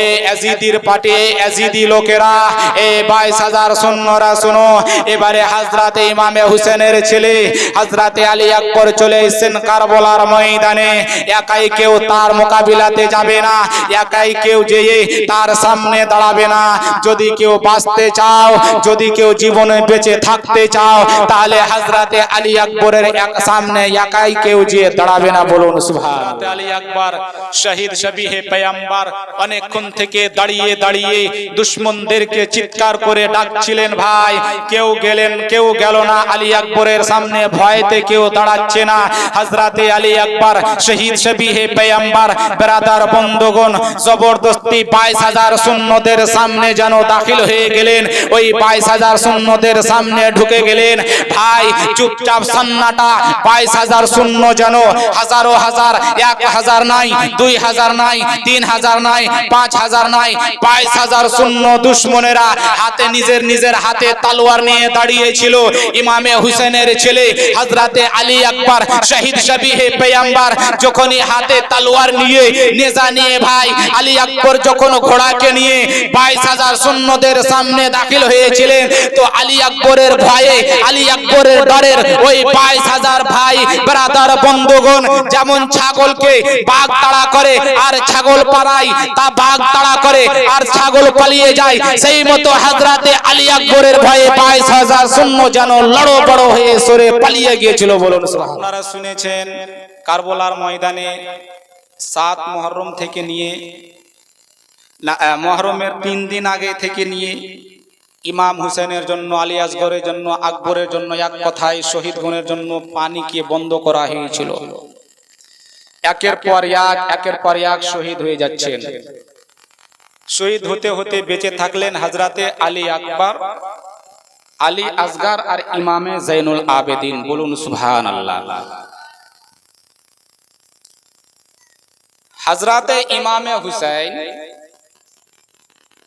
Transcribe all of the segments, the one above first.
এ এ এজিদি লোকেরা, এ বাইশ হাজার সৈন্যরা শোনো। এবারে হাজরাতে ইমামে হুসেনের ছেলে, হাজরাতে আলী আকবর চলে এসেছেন কারবলার ময়দানে। একাই কেউ তার মোকাবিলাতে যাবে না, একাই কেউ যেয়ে তার সামনে দাঁড়াবে না। যদি কেউ বাঁচতে চাও, যদি কেউ জীবনে বেঁচে থাকতে চাও, তাহলে হাজরাতে আলী আকবরের এক সামনে একাই কেউ যে দাঁড়াবে না বলুন সুবহান আলী আকবর, শহীদ শবিহে পেয়াম্বার অনেকক্ষণ থেকে দাঁড়িয়ে দাঁড়িয়ে দুশ্মনদেরকে চিৎকার করে ডাকছিলেন, ভাই, কেউ গেলেন, কেউ গেল না। আলী আকবরের সামনে ভয়তে কেউ দাঁড়াচ্ছে না। হাজরাতে আলী আকবর, শহীদ শবিহে পেয়াম্বার বেরাদার বন্ধুগণ, জবরদস্তি বাইশ হাজার শূন্যদের সামনে যেন দাখিল হয়ে গেলেন। ওই বাইশ হাজার শূন্যদের সামনে ঢুকে গেলেন। ভাই, চুপচাপ সান্নাটা, বাইশ হাজার শূন্য যেন হাজারো হাজার, এক হাজার নাই, দুই হাজার নাই, তিন হাজার নাই পাঁচ হাজার নাই, বাইশ হাজার শূন্য দুশ্মনেরা হাতে নিজের নিজের হাতে তালোয়ার নিয়ে দাঁড়িয়েছিল। ইমামে হুসেনের ছেলে হজরতে আলী আকবর শহীদ শবিহে পেয়াম্বার যখনই হাতে তালোয়ার নিয়ে নেজা নিয়ে ভাই, আলী আকবর যখন ঘোড়াকে নিয়ে বাইশ হাজার সৈন্যদের সামনে দাখিল হয়েছিলেন, তো আলী আকবরের ভয়ে, আলী আকবরের ডরের ওই বাইশ হাজার ভাই, ব্রাদার বন্ধুগণ যেমন ছাগলকে বাঘ তাড়া করে আর ছাগল পাড়ায়, তা বাঘ তাড়া করে আর ছাগল পালিয়ে যায়। সেই মতো হাজরাতে আলী আকবরের ভয়ে বাইশ হাজার শূন্য যেন লড়ো বড় হয়ে সরে পালিয়ে গিয়েছিল বলুন আপনারা শুনেছেন কারবলার ময়দানে সাত মহরম থেকে নিয়ে মহরমের তিন দিন আগে থেকে নিয়ে ইমাম হুসেনের জন্য, আলী আসগরের জন্য, আকবরের জন্য এক কথায় শহীদ গুণের জন্য পানিকে বন্ধ করা হয়েছিল। একের পর এক, একের পর এক শহীদ হয়ে যাচ্ছেন। শহীদ হতে হতে বেঁচে থাকলেন হাজরাতে আলী আকবর, আলী আসগার আর ইমামে জৈনুল আবেদিন। বলুন সুহান আল্লাহ হাজরাতে ইমামে হুসাইন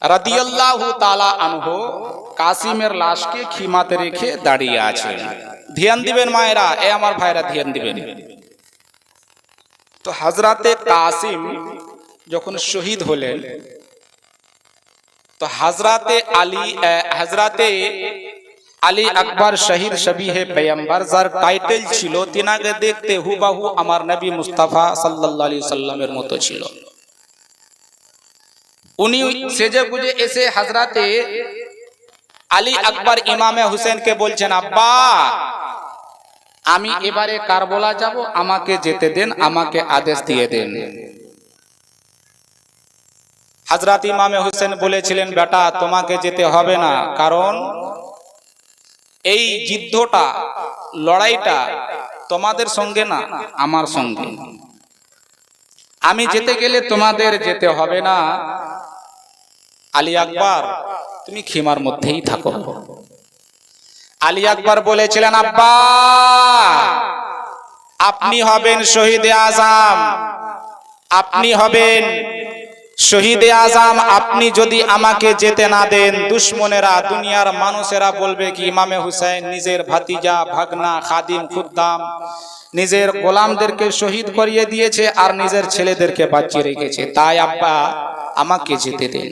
রাদিয়াল্লাহু আনহু কাসিমের লাশকে খিমাতে রেখে দাঁড়িয়ে দিবেন মায়েরা, এ আমার ভাইরা, ধ্যান দিবেন। তো কাসিম যখন শহীদ হলেন তো হাজরাতে আলী হাজরাতে আলী আকবর শহীদ শবিহে পেয়ম্বর, যার টাইটেল ছিল, তিনাকে দেখতে হুবাহু আমার নবী মুস্তাফা সাল্লাল্লাহু আলাইহি সাল্লামের মতো ছিল। উনি সেজে গুজে এসে হাজরাতে আলী আকবর ইমামে হুসেনকে বলছেন, আব্বা, আমি এবারে কারবলা যাব, আমাকে যেতে দেন, আমাকে আদেশ দিয়ে দেন। হাজরাত ইমামে হোসেন বলেছিলেন, বেটা, তোমাকে যেতে হবে না। কারণ এই যুদ্ধটা, লড়াইটা তোমাদের সঙ্গে না, আমার সঙ্গে। আমি যেতে গেলে তোমাদের যেতে হবে না। আলী আকবর, তুমি খিমার মধ্যেই থাকো। আলী আকবর বলেছিলেন, আব্বা, আপনি হবেন শহীদে আজম। আপনি হবেন শহীদে আজম, আপনি যদি আমাকে যেতে না দেন, দুশ্মনেরা, দুনিয়ার মানুষেরা বলবে কি, ইমামে হুসাইন নিজের ভাতিজা, ভাগনা, খাদিম, খুদ্দাম, নিজের গোলামদেরকে শহীদ করিয়ে দিয়েছে আর নিজের ছেলেদেরকে বাঁচিয়ে রেখেছে। তাই আব্বা, আমাকে যেতে দেন।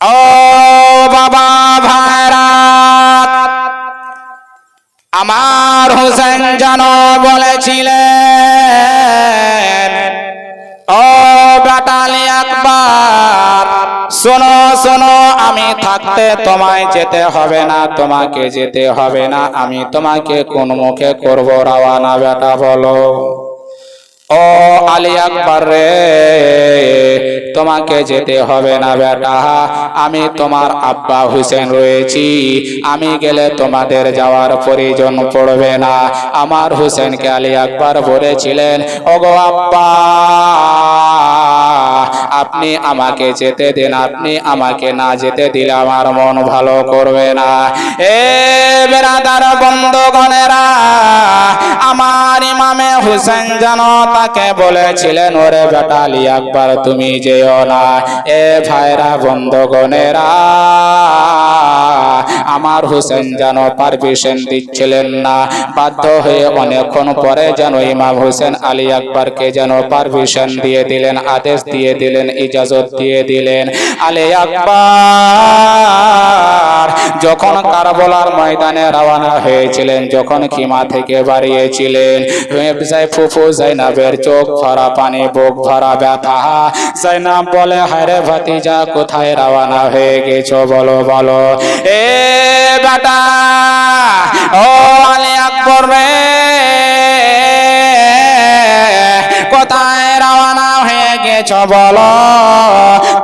ও বাবা ভাইরা, আমার হোসেন যেন বলেছিলেন শোনো শোনো, আমি থাকতে তোমায় যেতে হবে না, তোমাকে যেতে হবে না, আমি তোমাকে কোন মুখে করব বেটা, বলো। ও আলী আকবর রে, তোমাকে যেতে হবে না, বেটা, আমি তোমার আব্বা হুসেন রয়েছি, আমি গেলে তোমাদের যাওয়ার প্রয়োজন পড়বে না। আমার হুসেনকে আলী আকবর বলেছিলেন, ওগো আব্বা আপনি আমাকে যেতে দিন, আপনি আমাকে না যেতে দিলে আমার মন ভালো করবে না। এ বেরাদার বন্ধগণেরা আমার ইমামে হুসেন যেন তাকে বলেছিলেন, ওরে বেটা আলী আকবর, তুমি যেও না। এ ভাইরা বন্ধগণেরা, আমার হোসেন যেন পারমিশন দিচ্ছিলেন না। বাধ্য হয়ে অনেকক্ষণ পরে যেন ইমাম হোসেন আলী আকবরকে যেন পারমিশন দিয়ে দিলেন, আদেশ দিয়ে দিলেন, ইজাজত দিয়ে দিলেন। আলী আকবর যখন কারবলার ময়দানে রওনা হয়েছিলেন, যখন খিমা থেকে বাড়িয়েছিলেন ফুফু জৈনবের চোখ ভরা পানি, বুক ভরা ব্যথা। জৈনব বলে হারে ভাতিজা, কোথায় রওনা হয়ে গেছো বলো বলো? এ বেটা, ও আলী আকবর রে, কোথায় গেছো বলো।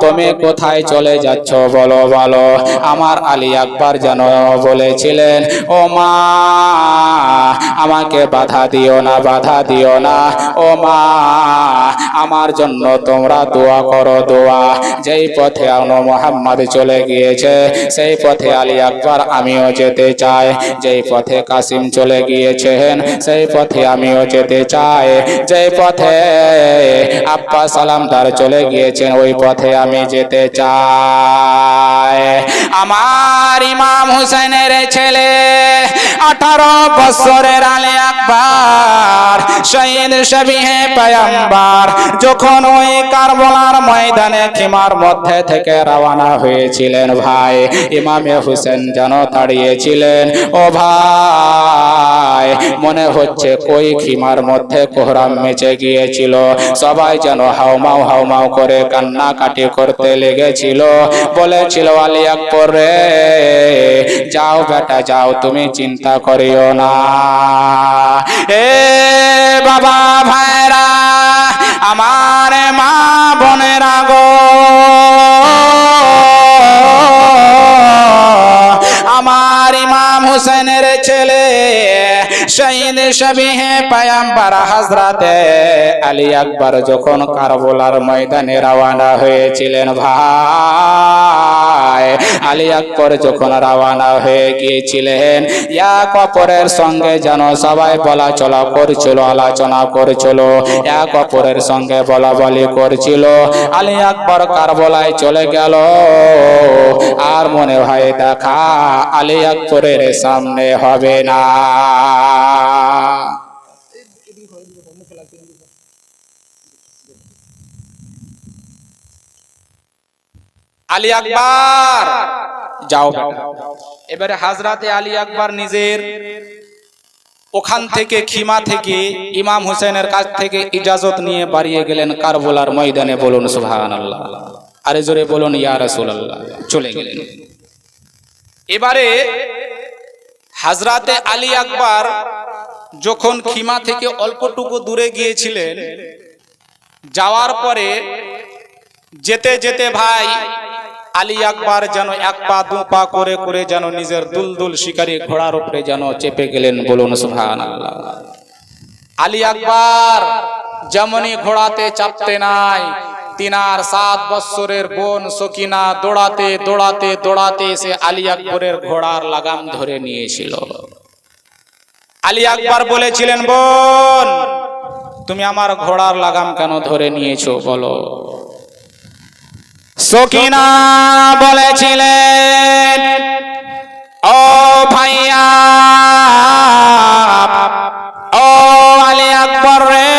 তুমি কোথায় চলে যাচ্ছ বলো বলো। আমার আলী আকবর যেন বলেছিলেন, ও মা, আমাকে বাধা দিও না, বাধা দিও না। ও মা, আমার জন্য তোমরা দোয়া করো, দোয়া। যেই পথে আনো মোহাম্মদ চলে গিয়েছে, সেই পথে আলী আকবর আমিও যেতে চাই। যেই পথে কাসিম চলে গিয়েছেন, সেই পথে আমিও যেতে চাই। যেই পথে আব্বা সালামদার চলে গিয়েছেন, ওই পথে আমি যেতে চাই। আমার ইমাম হুসেনের ছেলে, আঠারো বছরের আলে আকবর, শহীদ শবিহে পয়ম্বার যখন ওই কারবলার ময়দানে খিমার মধ্যে থেকে রওনা হয়েছিলেন ভাই, ইমামে হুসেন যেন দাঁড়িয়েছিলেন। ও ভাই, মনে হচ্ছে কই খিমার মধ্যে কোহরাম মেচে গিয়েছিল, সবাই যেন হাউমাউ হাউমাউ করে কান্নাকাটি করতে লেগেছিল। বলেছিল, আলী আকবর রে, যাও বেটা, যাও, তুমি চিন্তা করিও না। এ বাবা ভাইরা, আমার মা বোনেরা গো, আমার ইমাম হোসেনের ছেলে শহীদ শবিহে পায়াম্বার হাজরাতে আলী আকবর যখন কারবলার ময়দানে রওয়ানা হয়েছিলেন ভাই। আলী আকবর যখন রওনা হয়ে গিয়েছিলেন এক অপরের সঙ্গে যেন সবাই বলা চলা করছিল, আলোচনা করছিল। এক অপরের সঙ্গে বলা বলি করছিল। আলী আকবর কারবলায় চলে গেল। আর মনে হয় দেখা আলী আকবরের সামনে হবে না। আলী আকবর। যাও এবারে হাজরাতে আলী আকবর নিজের ওখান থেকে খিমা থেকে ইমাম হুসেনের কাছ থেকে ইজাজত নিয়ে বাড়িয়ে গেলেন কারবোলার ময়দানে। বলুন সুবহান আল্লাহ আরে জোরে বলুন ইয়া রাসূলুল্লাহ। চলে গেলেন। এবারে হাজরাতে আলী আকবর যখন খিমা থেকে অল্পটুকু দূরে গিয়েছিলেন যাওয়ার পরে যেতে যেতে ভাই আলী আকবর যেন এক পা দু পা করে করে যেন নিজের দুলদুল শিকারী ঘোড়ার উপরে যেন চেপে গেলেন বলুন আল্লাহ আলী আকবর যেমনই ঘোড়াতে চাপতে নাই, তিনার সাত বৎসরের বোন সকিনা দৌড়াতে দৌড়াতে দৌড়াতে সে আলী আকবরের ঘোড়ার লাগাম ধরে নিয়েছিল। আলী আকবর বলেছিলেন, বোন, তুমি আমার ঘোড়ার লাগাম কেন ধরে নিয়েছো বলো? সকিনা বলেছিলেন, ও ভাইয়া, ও আলী আকবর রে,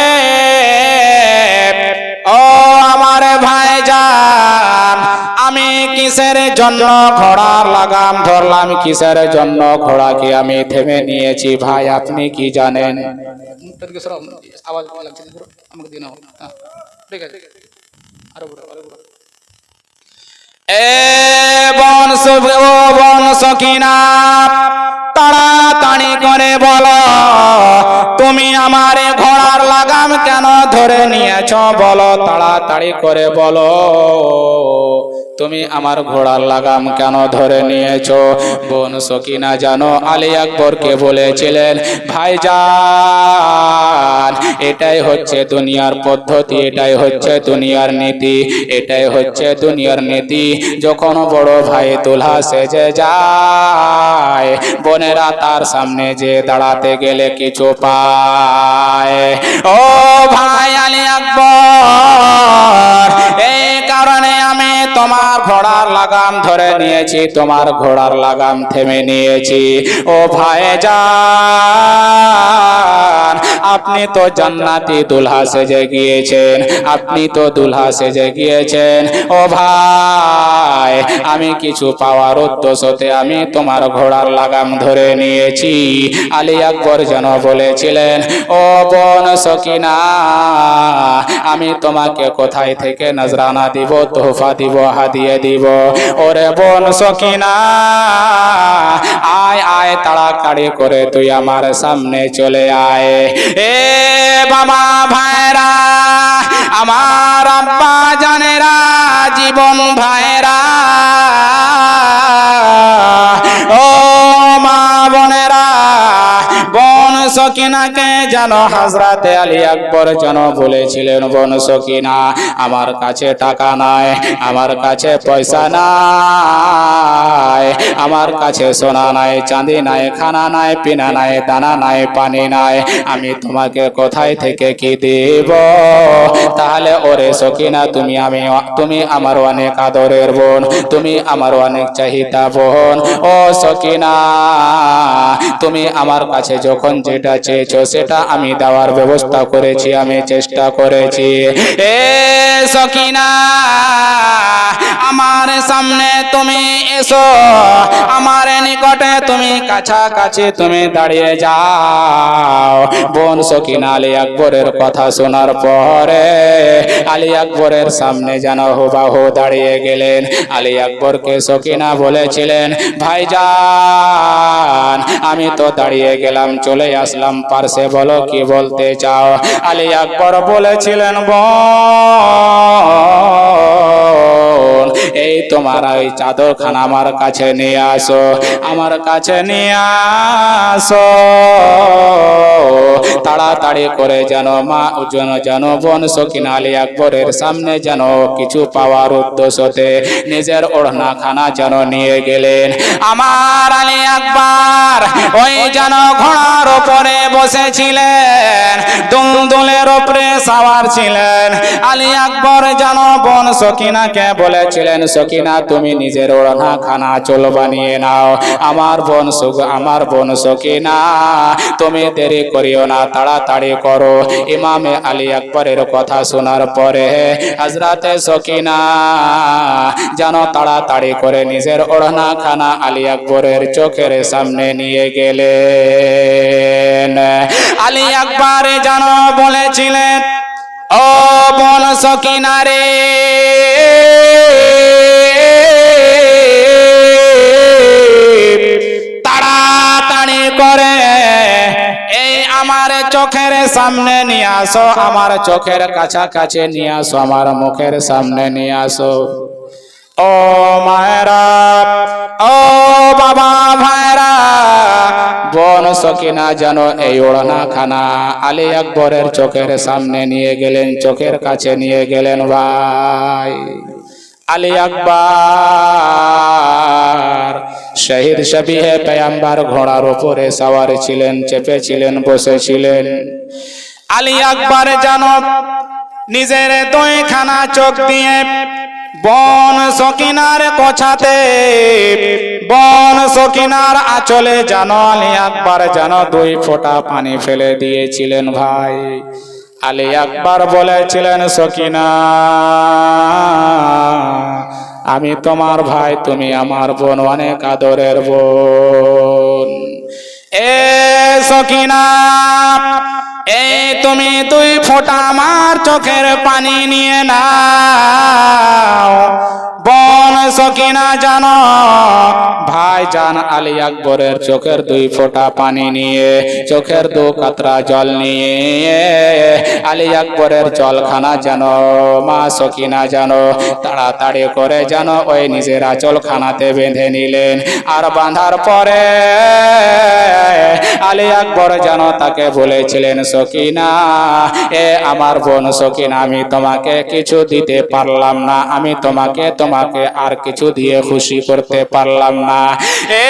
ও আমার ভাইজান, আমি কিসের জন্য ঘোড়ার লাগাম ধরলাম? কিসের জন্য ঘোড়াকে আমি থেমে নিয়েছি? ভাই, আপনি কি জানেন? আওয়াজ আমাকে দিন ঠিক আছে। আরও আরও বড় এ বন সব- ও বন সকিনা তাড়াতাড়ি করে বলো তুমি আমার ঘোড়ার লাগাম কেন ধরে নিয়েছ? বলো তাড়াতাড়ি করে বলো। তুমি আমার ঘোড়ার লাগাম কেন ধরে নিয়েছো? বোন সকিনা জানো, আলী আকবরকে বলেছিলেন, ভাইজান, এটাই হচ্ছে দুনিয়ার পদ্ধতি, এটাই হচ্ছে দুনিয়ার নীতি, এটাই হচ্ছে দুনিয়ার নীতি। যখন বড় ভাই তোলা সেজে যায়, বোনেরা তার সামনে যে দাঁড়াতে গেলে কিছু পায়। ও ভাই আলী আকবর, এই কারণে আমি তোমার ঘোড়ার লাগাম ধরে নিয়েছি, তোমার ঘোড়ার লাগাম থেমে নিয়েছি। ও ভাই যান আপনি তো জান্নাতি দুলহা সেজে গিয়েছেন আপনি তো দুলহা সেজে গিয়েছেন ও ভাই, আমি কিছু পাওয়ার উদ্দেশ্যতে আমি তোমার ঘোড়ার লাগাম ধরে নিয়েছি। আলী আকবর যেন বলেছিলেন, ও বোন সকিনা, আমি তোমাকে কোথায় থেকে নজরানা দিব, তোহফা দিব? হাদিয়ে দিব। ওরে বোন সকিনা, আয় আয়, তাড়াতাড়ি করে তুই আমার সামনে চলে আয়। এ বাবা ভাইরা, আমার আব্বা জানেরা, জীবন ভাইরা সকিনাকে জানো হাজরাতে আলী আকবর যেন বলেছিলেন, বন সকিনা, আমার কাছে টাকা নাই, আমার কাছে পয়সা নাই, আমার কাছে সোনা নাই, চাঁদি নাই, খানা নাই, পিনা নাই, দানা নাই, পানি নাই, আমি তোমাকে কোথায় থেকে কি দেব? তাহলে ওরে সকিনা, তুমি আমি, তুমি আমার অনেক আদরের বোন, তুমি আমার অনেক চাহিদা বোন। ও সকিনা, তুমি আমার কাছে যখন যেটা চেয়েছো, সেটা আমি দেওয়ার ব্যবস্থা করেছি, আমি চেষ্টা করেছি। এ সকিনা, আমার সামনে তুমি এসো, আমার নিকটে তুমি কাছাকাছি তুমি দাঁড়িয়ে যাও। বোন সকিনা, আলী আকবরের কথা শোনার পরে আলী আকবরের সামনে যেন হুবাহু দাঁড়িয়ে গেলেন। আলী আকবরকে সকিনা বলেছিলেন, ভাইজান, আমি তো দাঁড়িয়ে গেলাম, চলে আসলাম পারসে বলো কি বলতে চাও? আলী আকবর বলেছিলেন বোন এই তোমার ওই চাদর চাদরখানা আমার কাছে নিয়ে আসো, আমার কাছে নিয়ে আসো। তাড়াতাড়ি করে যেন মা যেন যেন বোন সকিনা আলী আকবরের সামনে যেন কিছু পাওয়ার উদ্দেশ্যতে নিজের ওড়না খানা যেন নিয়ে গেলেন। আমার আলী আকবর ওই যেন ঘোড়ার ওপরে বসেছিলেন দুলদুলের ওপরে সাওয়ার ছিলেন। আলী আকবর যেন বোন সকিনাকে বলেছিলেন সকিনা তুমি নিজের ওড়না খানা চল বানিয়ে নাও। আমার বোন সুগ, আমার বোন সকিনা তুমি দেরি করিও না, তাড়াতাড়ি করো। ইমামে আলী আকবরের কথা শোনার পরে হজরতে সকিনা যেন তাড়াতাড়ি করে নিজের ওড়না খানা আলী আকবরের চোখের সামনে নিয়ে গেলেন। আলী আকবর যেন বলেছিলেন ও বল সকিনা রে তাড়াতাড়ি করে এই আমার চোখের সামনে নিয়ে আসো, আমার চোখের কাছাকাছি নিয়ে আসো, আমার মুখের সামনে নিয়ে আসো। ও মায়েরা, ও বাবা ভাইরা বন সকিনা যেন এই ওড়না খানা আলী আকবরের চোখের সামনে নিয়ে গেলেন, চোখের কাছে নিয়ে গেলেন ভাই। আলী আকবর শহীদ শবিহে পেয়াম্বার ঘোড়ার উপরে সওয়ার ছিলেন চেপে ছিলেন বসেছিলেন। আলী আকবর যেন নিজের দুইখানা চোখ দিয়ে বন সকিনার কোছাতে, বন সকিনার আচলে যেন আলী আকবর যেন দুই ফোঁটা পানি ফেলে দিয়েছিলেন ভাই। আলী আকবর বলেছিলেন, সকিনা, আমি তোমার ভাই, তুমি আমার বোন, অনেক আদরের বোন। এ সকিনা এই তুমি তুই ফোঁটা আমার চোখের পানি নিয়ে নাও। বন সকিনা জানো ভাই জান আলী আকবরের চোখের দুই ফোঁটা পানি নিয়ে, চোখের দু কাতরা জল নিয়ে, আলী আকবরের জলখানা যেন মা সকিনা জানো, তাড়াতাড়ি করে যেন ওই নিজের আচল খানাতে বেঁধে নিলেন। আর বাঁধার পরে আলী আকবর যেন তাকে বলেছিলেন, সকিনা, এ আমার বোন সকিনা আমি তোমাকে কিছু দিতে পারলাম না, আমি তোমাকে তোমাকে আর কিছু দিয়ে খুশি করতে পারলাম না। এ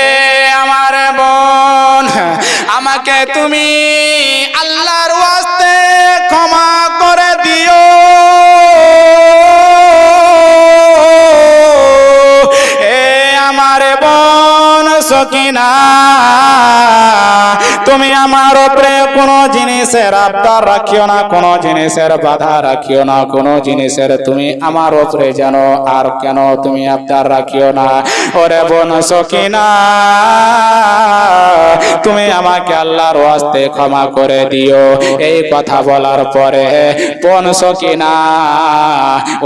আমার বোন, আমাকে তুমি আল্লাহর ওয়াস্তে ক্ষমা করে দিও। এ আমার বোন, সকিনা তুমি আমার উপরে কোনো জিনিসের আবদার রাখিও না, কোনো জিনিসের বাধা রাখিও না, কোনো জিনিসের তুমি আমার উপরে যেন আর কেন তুমি আবদার রাখিও না। ওরে বোন সকিনা, তুমি আমাকে আল্লাহর ওয়াস্তে ক্ষমা করে দিও। এই কথা বলার পরে বোন সকিনা,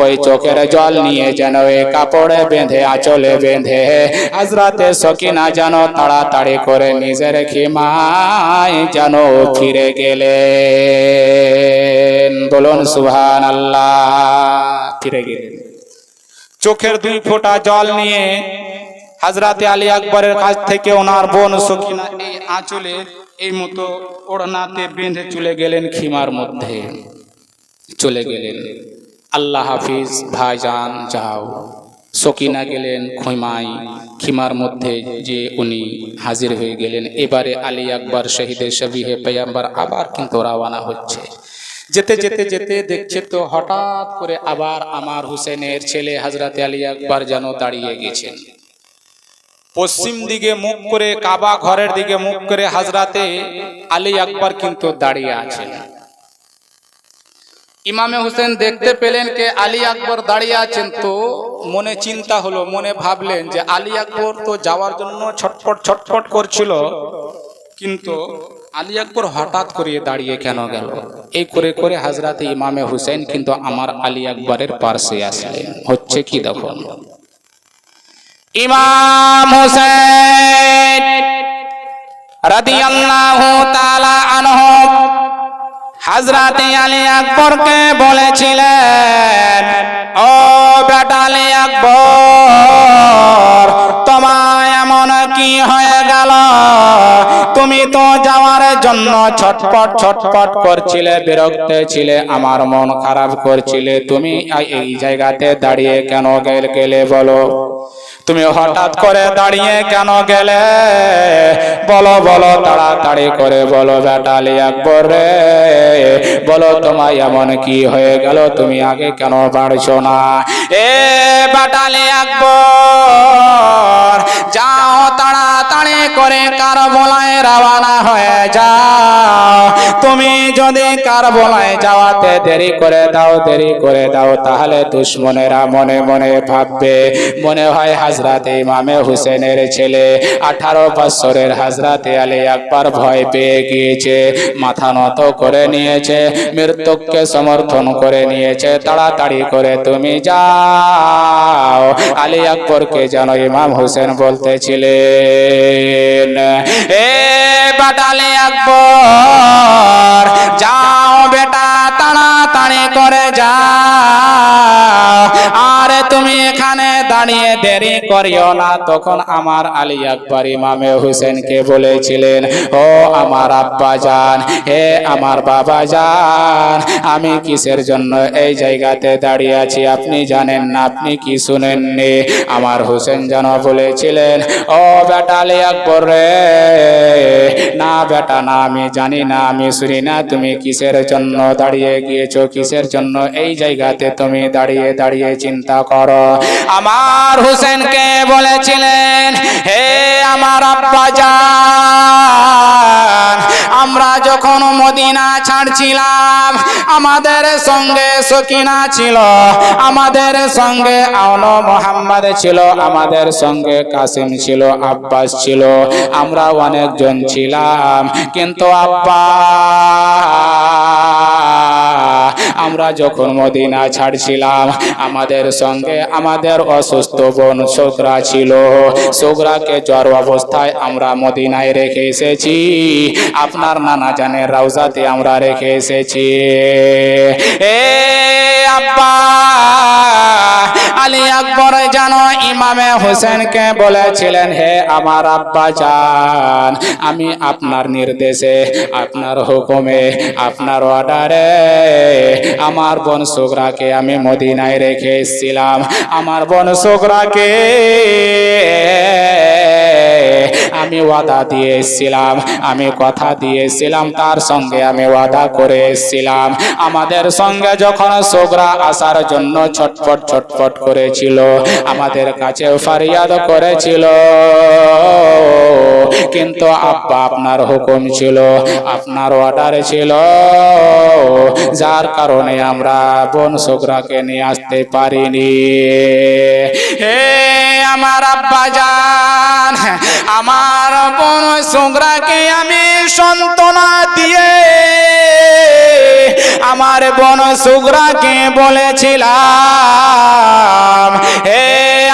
ওই চোখের জল নিয়ে যেন ওই কাপড়ে বেঁধে, আঁচলে বেঁধে, হাজরাতে সকিনা যেন তাড়াতাড়ি করে নিজের খিমায় যেন ফিরে গেলেন। বলুন সুহান আল্লাহ ফিরে গেলেন। চোখের দুই ফোঁটা জল নিয়ে হাজরাতে আলী আকবরের কাছ থেকে ওনার বোন সকিনা এই আঁচলে এই মতো ওড়নাতে বেঁধে চলে গেলেন খিমার মধ্যে। চলে গেলেন। আল্লাহ হাফিজ, ভাইজান, যাও। সকিনা গেলেন খৈমাই খিমার মধ্যে যে উনি হাজির হয়ে গেলেন। এবারে আলী আকবর শহীদের শবিহে পেয়াম্বার আবার কিন্তু রাওয়ানা হচ্ছে। যেতে যেতে যেতে দেখছে তো হঠাৎ করে আবার আমার হুসেনের ছেলে হাজরাতে আলী আকবর যেন দাঁড়িয়ে গেছেন। পশ্চিম দিকে মুখ করে কাবা ঘরের দিকে মুখ করে হাজরাতে আলী আকবর কিন্তু দাঁড়িয়ে আছেন। ইমামে হোসেন দেখতে পেলেন কে আলী আকবর দাঁড়িয়ে আছেন, তো মনে চিন্তা হলো, মনে ভাবলেন যে আলী আকবর তো যাওয়ার জন্য ছটফট ছটফট করছিল, কিন্তু আলী আকবর হঠাৎ করে দাঁড়িয়ে কেন গেল? এই করে করে হাজরাতে ইমামে হুসেন কিন্তু আমার আলী আকবরের পার্শ্বে আসলেন। হচ্ছে কি দেখুন ইমাম হোসেন রাদিয়াল্লাহু তাআলা আনহু হাজরাতে আলী আকবরকে বলেছিলেন ও বেটা আলী আকবর তুমি তো যাওয়ার জন্য ছটপট ছটপট করছিলে, বিরক্ত ছিলে, আমার মন খারাপ করছিলে। তুমি এই জায়গাতে দাঁড়িয়ে কেন গেল বলো? তুমি হঠাৎ করে দাঁড়িয়ে কেন গেলে? বলো বলো, তাড়াতাড়ি করে বলো বেটালি আকবর রে। বলো, তোমায় এমন কি হয়ে গেল? তুমি আগে কেন বাড়ছো না? এ বাটালি তাড়াতাড়ি করে কারও বলায় রাওয়ানা হয়ে যাও তুমি যদি কার বলায় যাওয়াতে দেরি করে দাও, দেরি করে দাও, তাহলে দুশ্মনেরা মনে মনে ভাববে, মনে হয় হাজরাতে ইমামে হুসেনের ছেলে। আঠারো বছরের হাজরাতে আলী একবার ভয় পেয়ে গিয়েছে, মাথা নত করে নিয়েছে মৃত্যুকে সমর্থন করে নিয়েছে, তাড়াতাড়ি করে তুমি যাও। আলী আকবরকে যেন ইমাম হোসেন বলতেছিলেন, এ বাটালি আকবর যাও বেটা তাড়াতাড়ি করে যাও। দাঁড়িয়ে দেরি করিও না। তখন আমার আলী আকবর ইমামে হুসেনকে বলেছিলেন, ও আমার আব্বা জান, হে আমার বাবা জান, আমি কিসের জন্য এই জায়গাতে দাঁড়িয়ে আছি? আপনি জানেন না, আপনি কি শুনেননি? আমার হোসেন যেন বলেছিলেন, ও বেটা আলী আকবর রে, না বেটা, না, আমি জানি না, আমি শুনি না, তুমি কিসের জন্য দাঁড়িয়ে গিয়েছো? কিসের জন্য এই জায়গাতে তুমি দাঁড়িয়ে দাঁড়িয়ে চিন্তা করো? আমার হোসেনকে বলেছিলেন, হে আমার আব্বা জান, আমরা যখন মদিনা ছাড়ছিলাম, আমাদের সঙ্গে সকিনা ছিল, আমাদের সঙ্গে আওন মোহাম্মদ ছিল, আমাদের সঙ্গে কাসিম ছিল, আব্বাস ছিল, আমরা অনেকজন ছিলাম, কিন্তু আব্বা আমরা যখন মদিনা ছাড়ছিলাম, আমাদের সঙ্গে আমাদের অসুস্থ বোন সোকরা ছিল। সোকরাকে জ্বর অবস্থায় আমরা মদিনায় রেখে এসেছি। আপনার নানা জানের রাউজাতে আমরা রেখে এসেছি। এ আলী আকবর যেন ইমামে হোসেনকে বলেছিলেন, হে আমার আব্বা জান, আমি আপনার নির্দেশে, আপনার হুকুমে, আপনার অর্ডারে আমার বোন সুগরাকে আমি মদিনায় রেখে এসেছিলাম। আমার বোন সুগরাকে আমি ওয়াদা দিয়ে এসেছিলাম আমি কথা দিয়ে এসেছিলাম তার সঙ্গে আমি ওয়াদা করে এসেছিলাম আমাদের সঙ্গে যখন সোগরা আসার জন্য ছটফট ছটফট করেছিল, আমাদের কাছে ফারিয়াদ করেছিল। কিন্তু আব্বা আপনার হুকুম ছিল, আপনার অর্ডার ছিল। যার কারণে আমরা বোন সোগরাকে নিয়ে আসতে পারিনি। হে আমার আব্বা জান আমার বোন সোগরাকে আমি সন্তনা দিয়ে আমার বোন সুগরাকে বলেছিলাম, হে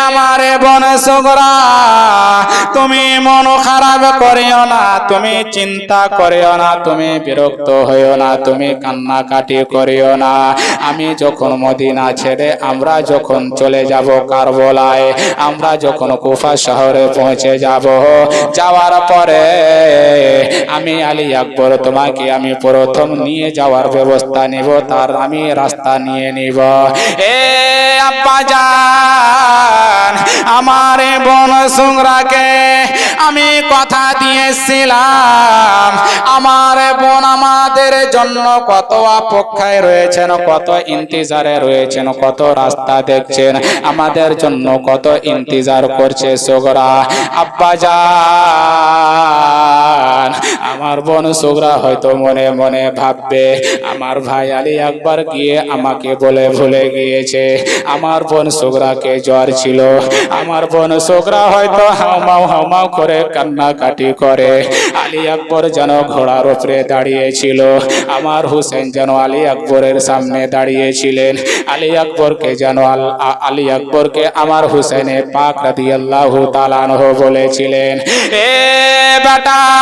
আমার বোন সুগরা, তুমি মন খারাপ করিও না, তুমি চিন্তা করিও না, তুমি বিরক্ত হইও না, তুমি কান্নাকাটি করিও না। আমি যখন মদিনা ছেড়ে, আমরা যখন চলে যাব কারবলায়, আমরা যখন কুফা শহরে পৌঁছে যাব, যাওয়ার পরে আমি আলী আকবর তোমাকে আমি প্রথম নিয়ে যাওয়ার ব্যবস্থা নিব, তার আমি রাস্তা নিয়ে নিব। এ আব্বা জান, আমার বোন সুংরাকে আমি কথা দিয়েছিলাম। আমার বোন আমাদের জন্য কত অপেক্ষায় রয়েছেন, কত ইন্তজারে রয়েছেন, কত রাস্তা দেখছেন। আমাদের জন্য কত ইন্তজার করছে সোগরা। আব্বা জান, আমার বোন সোগরা হয়তো মনে মনে ভাববে, আমার ভাই আলী একবার গিয়ে আমাকে বলে ভুলে গিয়েছে। আমার বোন সোগরাকে জ্বর ছিল। আমার বোন সোগরা হয়তো হাউমাউ হাউমাউ করে কান্নাকাটি করে। আলী আকবর যেন ঘোড়ার উপরে দাঁড়িয়েছিল। আমার হুসেন যেন আলী আকবরের সামনে দাঁড়িয়েছিলেন। আলী আকবরকে যেন আল- আকবরকে আমার হুসেনে পাক রাদিয়াল্লাহু তাআলাহু বলেছিলেন, এ বেটা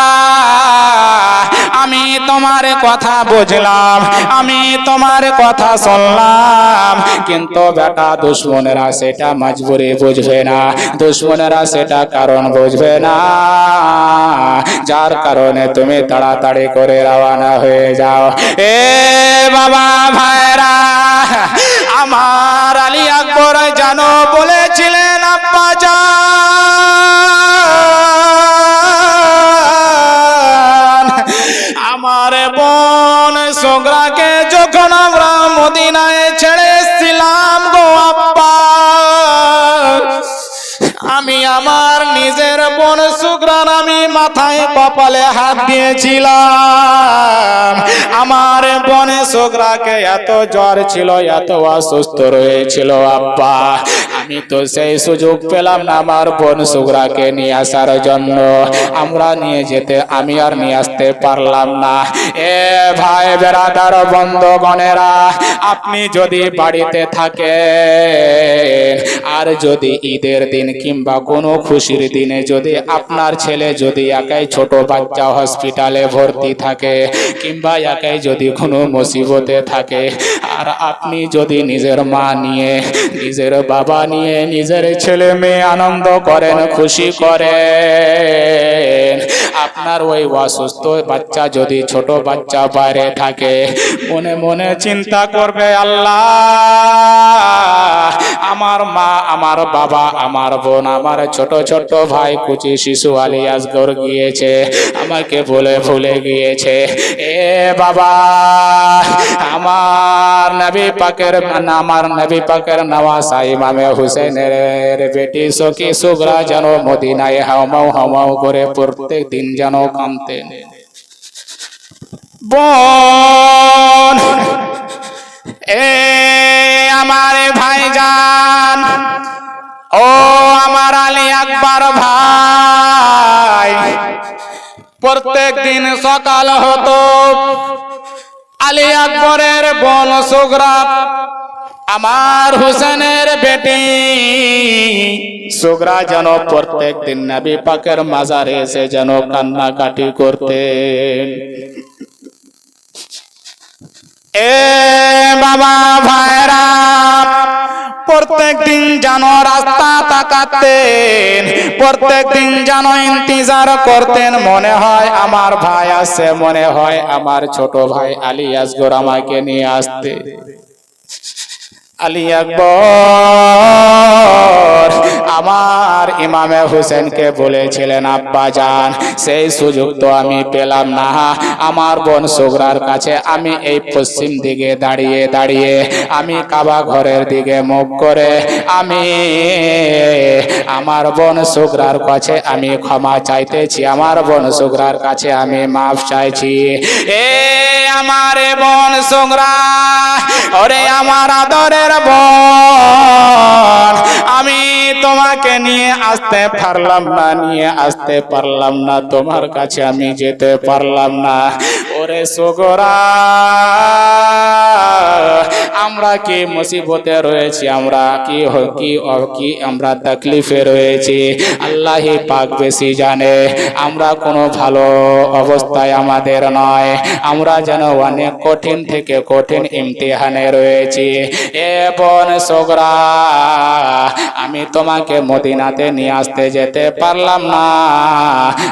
আমি তোমার কথা বুঝলাম, আমি তোমার কথা শুনলাম। কিন্তু বেটা, দুশ্মনেরা সেটা মজবুরি বুঝবে না, দুশ্মনেরা সেটা কারণ বুঝবে না। যার কারণে তুমি তাড়াতাড়ি করে রওনা হয়ে যাও। এ বাবা ভাইরা, আমার আলী আকবর জানো বলেছিলেন সোগরাকে যখন আমরা মদিনায় ছেড়ে এসেছিলাম আমি আমার নিজের বোন সুগ্রান আমি মাথায় কপালে হাত দিয়েছিলাম। আমার বনে সুগ্রাকে এত জ্বর ছিল, এত অসুস্থ রয়েছিল, আব্বা। আমি তো সেই সুযোগ পেলাম না আমার বোন সুগ্রাকে নিয়ে আসার জন্য। আমরা নিয়ে যেতে, আমি আর নিয়ে আসতে পারলাম না। এ ভাই বেড়াদার বন্ধগণেরা, আপনি যদি বাড়িতে থাকেন, আর যদি ঈদের দিন কিংবা কোনো খুশির দিনে যদি আপনার ছেলে যদি একাই ছোট বাচ্চা হসপিটালে ভর্তি থাকে, কিংবা একাই যদি কোনো মুসিবতে থাকে, আর আপনি যদি নিজের মা নিয়ে, নিজের বাবা নিয়ে নিজের ছেলে মেয়ে আনন্দ করেন, খুশি করেন আপনার ওই অসুস্থ বাচ্চা যদি ছোট বাচ্চা বাইরে থাকে, মনে মনে চিন্তা করবে, আল্লাহ, আমার মা, আমার বাবা, আমার বোন, আমার ছোট ছোট ভাই, কুচি শিশু আলী আসগর গিয়েছে, আমাকে বলে ভুলে গিয়েছে। এ বাবা, আমার নবী পাকের আমার নবী পাকের নওয়াসা ইমামে হুসেনের বেটি সখী সুগরা যেন মদিনায় হাওমাও হাওমাও করে প্রত্যেক দিন যেন কামতেন বন, এ আমার ভাইজান, ও আমার আলী আকবর ভাই। প্রত্যেক দিন সকাল হতো আলী আকবরের বল সুগরা আমার হুসেনের বেটি। সোগরা যেন প্রত্যেক দিন নবী পাকের মাজারে এসে যেন কান্নাকাটি করতেন। এ বাবা ভাইরা প্রত্যেক দিন যেন রাস্তা তাকাতেন প্রত্যেক দিন যেন ইন্তজার করতেন। মনে হয় আমার ভাই আছে, মনে হয় আমার ছোট ভাই আলিয়াস আসগর আমাকে নিয়ে আসতে। আলী আকবর। আমার ইমামে হুসেনকে বলেছিলেন, আব্বা যান সেই সুযোগ তো আমি পেলাম না। আমার বোন সুগরার কাছে আমি এই পশ্চিম দিকে দাঁড়িয়ে দাঁড়িয়ে আমি কাবা ঘরের দিকে মুখ করে আমি আমার বোন সুগরার কাছে আমি ক্ষমা চাইতেছি, আমার বোন সুগরার কাছে আমি মাফ চাইছি। এ আমার বোন সুগরা, ওরে আমার আদরের বোন। আমি তোমাকে নিয়ে আসতে পারলাম না, নিয়ে আসতে পারলাম না। তোমার কাছে আমি যেতে পারলাম না। ওরে সুগরা, আমরা কি মুসিবতে রয়েছি? আমরা কি হ- কি কি আমরা তাকলিফে রয়েছি? আল্লাহই পাক বেশি জানে। আমরা কোনো ভালো অবস্থায় আমাদের নয়। আমরা যেন অনেক কঠিন থেকে কঠিন ইমতিহানে রয়েছি। এ বোন সোগরা, আমি তোমাকে মদিনাতে নিয়ে আসতে যেতে পারলাম না।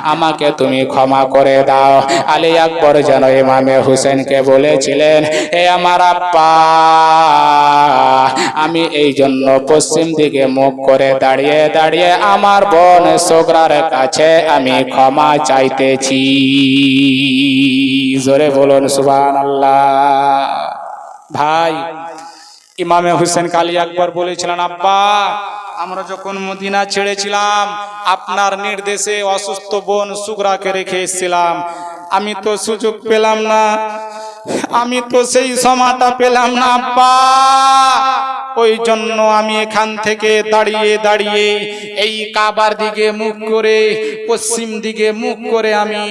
আমাকে তুমি ক্ষমা করে দাও। আলী আকবর যেন ইমামে হুসেনকে বলেছিলেন হে আমার আব্বা, আমি এই জন্য পশ্চিম দিকে মুখ করে দাঁড়িয়ে দাঁড়িয়ে আমার বোন সোগরার কাছে আমি ক্ষমা চাইতেছি। জোরে বলুন সুবান আল্লাহ ভাই, ইমামে হুসেন কালী আকবর বলেছিলেন, আব্বা, আমরা যখন মদিনা ছেড়েছিলাম, আপনার নির্দেশে অসুস্থ বোন সুগরাকে রেখে এসেছিলাম। আমি তো সুযোগ পেলাম না। আমি তো সেই সময়টা পেলাম না আব্বা। ওই জন্য আমি এখান থেকে দাঁড়িয়ে দাঁড়িয়ে এই কাবার দিকে মুখ করে, পশ্চিম দিকে মুখ করে আমি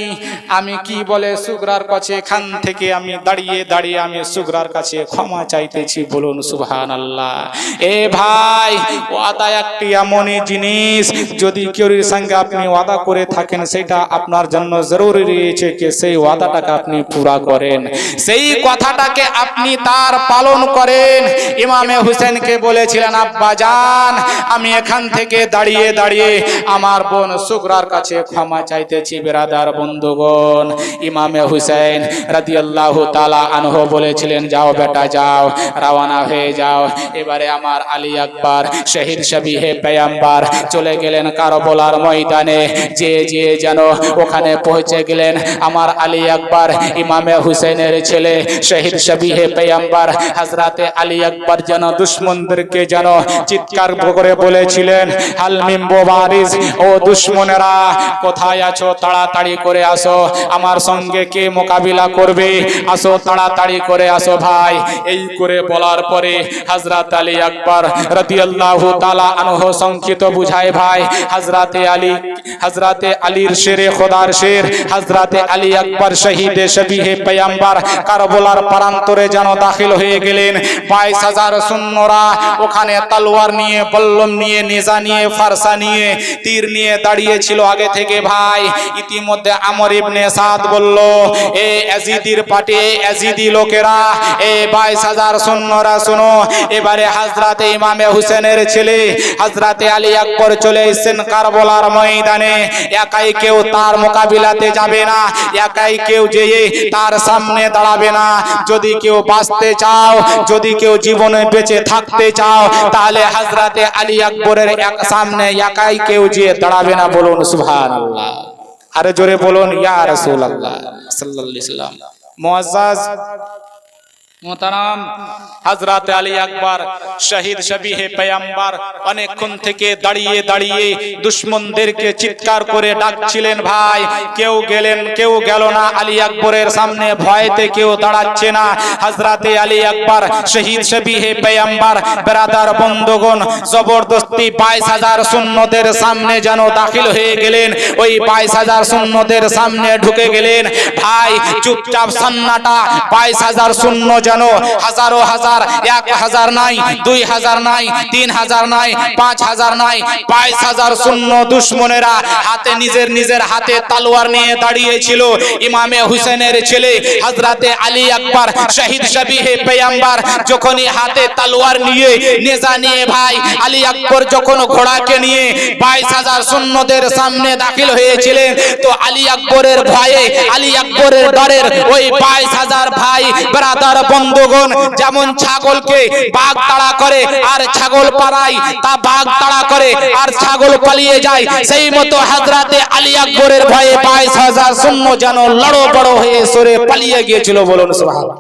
আমি কি বলে সুগরার কাছে এখান থেকে আমি দাঁড়িয়ে দাঁড়িয়ে আমি সুগরার কাছে ক্ষমা চাইতেছি বলুন সুবহান আল্লাহ এ ভাই, ওয়াদা একটি এমনই জিনিস, যদি কেউর সঙ্গে আপনি ওয়াদা করে থাকেন, সেটা আপনার জন্য জরুরি রয়েছে যে সেই ওয়াদাটাকে আপনি পুরা করেন। সেই কথাটাকে আপনি তার পালন করেন। ইমামে হুসেনকে বলেছিলেন, আব্বা জান, আমি এখান থেকে দাঁড়িয়ে দাঁড়িয়ে আমার বোন সুগরার কাছে ক্ষমা চাইতেছি, বেরাদার বন্ধুগণ। ইমামে হুসেন রাদিয়াল্লাহু তাআলা আনহু বলেছিলেন, যাও বেটা, যাও, রওনা হয়ে যাও। এবারে আমার আলী আকবর শহীদ শবিহে পেয়াম্বার চলে গেলেন কারবলার ময়দানে। যে যে যেন ওখানে পৌঁছে গেলেন আমার আলী আকবর, ইমামে হুসেনের ছেলে শহীদ শবিহে পেয়াম্বার হজরতে আলী আকবর যেন দুশ্মনদেরকে যেন চিৎকার করে বলেছিলেন হালমিম বোবারিস ও দুশ্মনেরা, কোথায় আছো? তাড়াতাড়ি করে আসো। আমার সঙ্গে কে মোকাবিলা করবে? আসো, তাড়াতাড়ি করে আসো ভাই। এই করে বলার পরে হজরত আলী আকবর রাদিয়াল্লাহু তাআলা আনহু সংক্ষিপ্ত বুঝায়, ভাই হজরতে আলী হজরতে আলীর শেরে, খোদার শের হজরতে আলী আকবর শহীদে শবিহে পেয়াম্বার কারবলার প্রান্তরে যেন দাখিল হয়ে গেলেন। বাইশ হাজার সৈন্যরা ওখানে তালোয়ার নিয়ে, বল্লম নিয়ে, নেজা নিয়ে, ফারসা নিয়ে, তীর নিয়ে দাঁড়িয়েছিল আগে থেকে ভাই। ইতিমধ্যে আমর ইবনে সাদ বলল, এ এজিদির পার্টি এজিদি লোকেরা, এ বাইশ হাজার সৈন্যরা শোনো, এবারে হাজরাতে ইমামে হুসেনের ছেলে, হাজরাতে আলী আকবর চলে এসেছেন কারবলার ময়দানে। একাই কেউ তার মোকাবিলাতে যাবে না, একাই কেউ যেয়ে তার সামনে দাঁড়াবে না। যদি কেউ বাঁচতে চাও, যদি কেউ জীবনে বেঁচে থাকতে চাও তাহলে হাজরাতে আলী আকবরের এক সামনে একাই কেউ যে দাঁড়াবে না বলুন সুবহান আল্লাহ আরে জোরে বলুন ইয়া রাসূল আল্লাহ সাল্লাল্লাহু আলাইহি সাল্লাম মুআজ্জাজ মোহতারাম। হজরত আলী আকবর, শহীদ শবিহে পেয়াম্বার অনেকক্ষণ থেকে দাঁড়িয়ে দাঁড়িয়ে চিৎকার করে ডাকছিলেন, ভাই, কেউ গেলেন, কেউ গেল না, আলী আকবরের সামনে কেউ দাঁড়াচ্ছে না। আলী আকবর, শহীদ শবিহে জবরদস্তি বাইশ হাজার সামনে যেন দাখিল হয়ে গেলেন, ওই বাইশ হাজার সামনে ঢুকে গেলেন। ভাই, চুপচাপ সান্নাটা, বাইশ হাজার শূন্য হাজারো হাজার, এক হাজার নাই, দুই হাজার নাই, তিন হাজার নাই, পাঁচ হাজার নাই, বাইশ হাজার শূন্য দুশ্মনেরা হাতে নিজের নিজের হাতে তালোয়ার নিয়ে দাঁড়িয়েছিল। ইমামে হুসেনের ছেলে হজরতে আলী আকবর, শহীদ শবিহে পেয়াম্বার, যখনই হাতে তালোয়ার নিয়ে নেজা নিয়ে ভাই, আলী আকবর যখন ঘোড়াকে নিয়ে বাইশ হাজার শূন্যদের সামনে দাখিল হয়েছিলেন, তো আলী আকবরের ভয়ে, আলী আকবরের ডরের ওই বাইশ হাজার ভাই, ব্রাদার বন্ধুগণ যেমন ছাগলকে বাঘ তাড়া করে, আর ছাগল পাড়ায় তা বাঘ তাড়া করে, আর ছাগল পালিয়ে যায়। সেই মতো হাজরাতে আলী আকবরের ভয়ে বাইশ হাজার শূন্য যেন লড়ো বড় হয়ে সরে পালিয়ে গিয়েছিল বলুন সুবহানাল্লাহ।